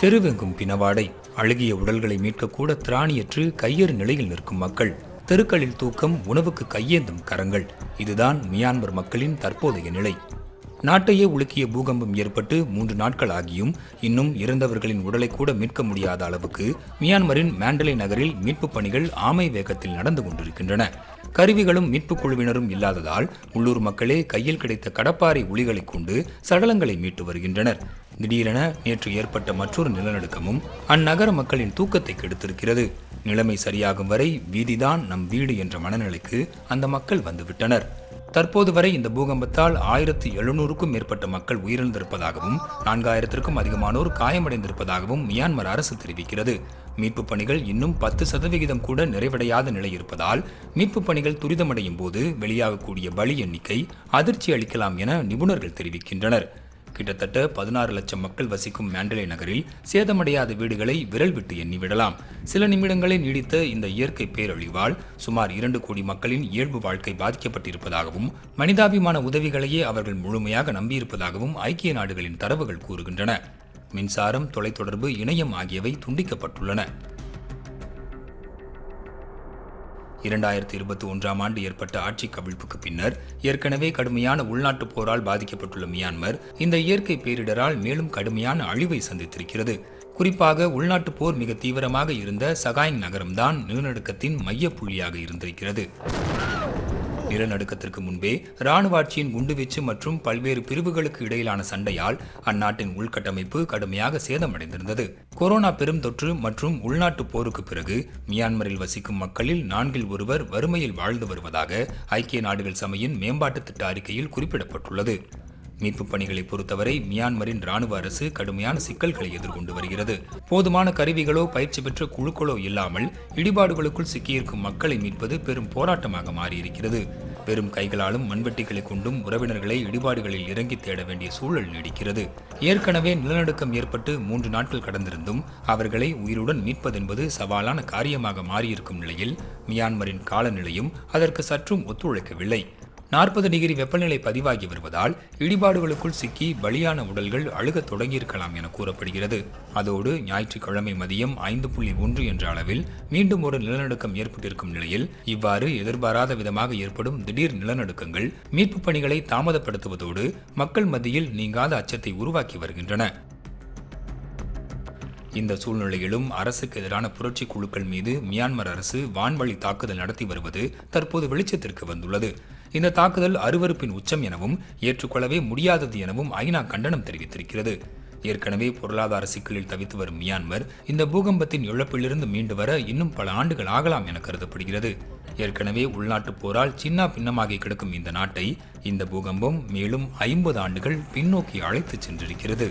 தெருவெங்கும் பிணவாடை. அழுகிய உடல்களை மீட்கக்கூட திராணியற்று கையறு நிலையில் நிற்கும் மக்கள். தெருக்களில் தூக்கம் உணவுக்கு கையேந்தும் கரங்கள். இதுதான் மியான்மர் மக்களின் தற்போதைய நிலை. நாட்டையே உலுக்கிய பூகம்பம் ஏற்பட்டு மூன்று நாட்கள் ஆகியும் இன்னும் இறந்தவர்களின் உடலை கூட மீட்க முடியாத அளவுக்கு மியான்மரின் மேண்டலை நகரில் மீட்புப் பணிகள் ஆமை வேகத்தில் நடந்து கொண்டிருக்கின்றன. கருவிகளும் மீட்புக் குழுவினரும் இல்லாததால் உள்ளூர் மக்களே கையில் கிடைத்த கடப்பாறை உளிகளைக் கொண்டு சடலங்களை மீட்டு வருகின்றனர். திடீரென நேற்று ஏற்பட்ட மற்றொரு நிலநடுக்கமும் அந்நகர மக்களின் தூக்கத்தை கெடுத்திருக்கிறது. நிலைமை சரியாகும் வரை வீதிதான் நம் வீடு என்ற மனநிலைக்கு அந்த மக்கள் வந்துவிட்டனர். தற்போது வரை இந்த பூகம்பத்தால் ஆயிரத்தி எழுநூறுக்கும் மேற்பட்ட மக்கள் உயிரிழந்திருப்பதாகவும் நான்காயிரத்திற்கும் அதிகமானோர் காயமடைந்திருப்பதாகவும் மியான்மர் அரசு தெரிவிக்கிறது. மீட்பு பணிகள் இன்னும் பத்து சதவிகிதம் கூட நிறைவடையாத நிலை இருப்பதால் மீட்புப் பணிகள் துரிதமடையும் போது வெளியாகக்கூடிய பலி எண்ணிக்கை அதிர்ச்சி அளிக்கலாம் என நிபுணர்கள் தெரிவிக்கின்றனர். கிட்டத்தட்ட பதினாறு லட்சம் மக்கள் வசிக்கும் மேண்டலே நகரில் சேதமடையாத வீடுகளை விரல் விட்டு எண்ணிவிடலாம். சில நிமிடங்களே நீடித்த இந்த இயற்கை பேரழிவால் சுமார் இரண்டு கோடி மக்களின் இயல்பு வாழ்க்கை பாதிக்கப்பட்டிருப்பதாகவும் மனிதாபிமான உதவிகளையே அவர்கள் முழுமையாக நம்பியிருப்பதாகவும் ஐக்கிய நாடுகளின் தரவுகள் கூறுகின்றன. மின்சாரம் தொலைத்தொடர்பு இணையம் ஆகியவை துண்டிக்கப்பட்டுள்ளன. இரண்டாயிரத்தி இருபத்தி ஒன்றாம் ஆண்டு ஏற்பட்ட ஆட்சி கவிழ்ப்புக்கு பின்னர் ஏற்கனவே கடுமையான உள்நாட்டுப் போரால் பாதிக்கப்பட்டுள்ள மியான்மர் இந்த இயற்கை பேரிடரால் மேலும் கடுமையான அழிவை சந்தித்திருக்கிறது. குறிப்பாக உள்நாட்டுப் போர் மிக தீவிரமாக இருந்த சகாய் நகரம்தான் நிலநடுக்கத்தின் மையப்புள்ளியாக இருந்திருக்கிறது. நிலநடுக்கத்திற்கு முன்பே ராணுவ ஆட்சியின் குண்டுவீச்சு மற்றும் பல்வேறு பிரிவுகளுக்கு இடையிலான சண்டையால் அந்நாட்டின் உள்கட்டமைப்பு கடுமையாக சேதமடைந்திருந்தது. கொரோனா பெரும் தொற்று மற்றும் உள்நாட்டு போருக்கு பிறகு மியான்மரில் வசிக்கும் மக்களில் நான்கில் ஒருவர் வறுமையில் வாழ்ந்து வருவதாக ஐக்கிய நாடுகள் சபையின் மேம்பாட்டு திட்ட அறிக்கையில் குறிப்பிடப்பட்டுள்ளது. மீட்புப் பணிகளை பொறுத்தவரை மியான்மரின் ராணுவ அரசு கடுமையான சிக்கல்களை எதிர்கொண்டு வருகிறது. போதுமான கருவிகளோ பயிற்சி பெற்ற குழுக்களோ இல்லாமல் இடிபாடுகளுக்குள் சிக்கியிருக்கும் மக்களை மீட்பது பெரும் போராட்டமாக மாறியிருக்கிறது. வெறும் கைகளாலும் மண்வெட்டிகளை கொண்டும் உறவினர்களை இடிபாடுகளில் இறங்கி தேட வேண்டிய சூழல் நீடிக்கிறது. ஏற்கனவே நிலநடுக்கம் ஏற்பட்டு மூன்று நாட்கள் கடந்திருந்தும் அவர்களை உயிருடன் மீட்பதென்பது சவாலான காரியமாக மாறியிருக்கும் நிலையில் மியான்மரின் காலநிலையும் அதற்கு சற்றும் ஒத்துழைக்கவில்லை. நாற்பது டிகிரி வெப்பநிலை பதிவாகி வருவதால் இடிபாடுகளுக்குள் சிக்கி பலியான உடல்கள் அழுகத் தொடங்கியிருக்கலாம் என கூறப்படுகிறது. அதோடு ஞாயிற்றுக்கிழமை மதியம் ஐந்து புள்ளி ஒன்று என்ற அளவில் மீண்டும் ஒரு நிலநடுக்கம் ஏற்பட்டிருக்கும் நிலையில் இவ்வாறு எதிர்பாராத விதமாக ஏற்படும் திடீர் நிலநடுக்கங்கள் மீட்புப் பணிகளை தாமதப்படுத்துவதோடு மக்கள் மத்தியில் நீங்காத அச்சத்தை உருவாக்கி வருகின்றன. இந்த சூழ்நிலையிலும் அரசுக்கு எதிரான புரட்சி குழுக்கள் மீது மியான்மர் அரசு வான்வழி தாக்குதல் நடத்தி வருவது தற்போது வெளிச்சத்திற்கு வந்துள்ளது. இந்த தாக்குதல் அருவருப்பின் உச்சம் எனவும் ஏற்றுக்கொள்ளவே முடியாதது எனவும் ஐநா கண்டனம் தெரிவித்திருக்கிறது. ஏற்கனவே பொருளாதார சிக்கலில் தவித்து வரும் மியான்மர் இந்த பூகம்பத்தின் இழப்பிலிருந்து மீண்டு வர இன்னும் பல ஆண்டுகள் ஆகலாம் என கருதப்படுகிறது. ஏற்கனவே உள்நாட்டுப் போரால் சின்ன பின்னமாகி கிடக்கும் இந்த நாட்டை இந்த பூகம்பம் மேலும் ஐம்பது ஆண்டுகள் பின்னோக்கி அழைத்துச் சென்றிருக்கிறது.